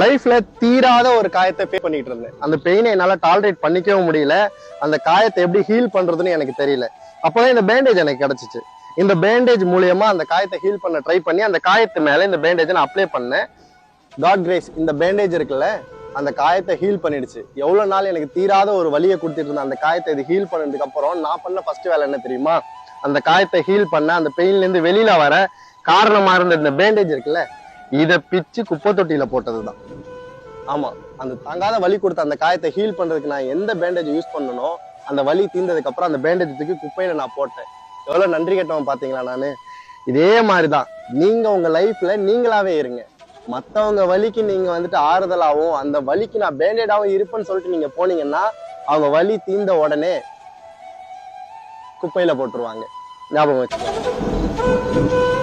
லைஃப்ல தீராத ஒரு காயத்தை பே பண்ணிட்டு இருந்தேன். அந்த பெயினை என்னால டாலரேட் பண்ணிக்கவும் முடியல. அந்த காயத்தை எப்படி ஹீல் பண்றதுன்னு எனக்கு தெரியல. அப்பதான் இந்த பேண்டேஜ் எனக்கு கிடைச்சிச்சு. இந்த பேண்டேஜ் மூலியமா அந்த காயத்தை ஹீல் பண்ண ட்ரை பண்ணி அந்த காயத்து மேல இந்த பேண்டேஜை நான் அப்ளை பண்ணேன். காட் கிரேஸ் இந்த பேண்டேஜ் இருக்குல்ல அந்த காயத்தை ஹீல் பண்ணிடுச்சு. எவ்வளவு நாள் எனக்கு தீராத ஒரு வழியை கொடுத்துட்டு இருந்த அந்த காயத்தை இது ஹீல் பண்ணதுக்கு அப்புறம் நான் பண்ண ஃபர்ஸ்ட் வேலை என்ன தெரியுமா? அந்த காயத்தை ஹீல் பண்ண அந்த பெயின்ல இருந்து வெளியில வர காரணமா இருந்த இந்த பேண்டேஜ் இருக்குல்ல இதை பிச்சு குப்பை தொட்டியில போட்டதுதான். ஆமா. அந்த தங்காத வலி கொடுத்த அந்த காயத்தை ஹீல் பண்றதுக்கு நான் எந்த பேண்டேஜ் யூஸ் பண்ணனோ அந்த வலி தீர்ந்ததுக்கு அப்புறம் அந்த பேண்டேஜ் தூக்கி குப்பையில நான் போட்டேன். எவ்வளவு நன்றி கெட்டவன் பாத்தீங்களா நானு? இதே மாதிரிதான். நீங்க உங்க லைஃப்ல நீங்களாவே இருங்க. மத்தவங்க வலிக்கு நீங்க வந்துட்டு ஆறுதலாகவும் அந்த வலிக்கு நான் பேண்டேடாவும் இருப்பேன்னு சொல்லிட்டு நீங்க போனீங்கன்னா அவங்க வலி தீர்ந்த உடனே குப்பையில போட்டுருவாங்க. ஞாபகம் வச்சுக்கோங்க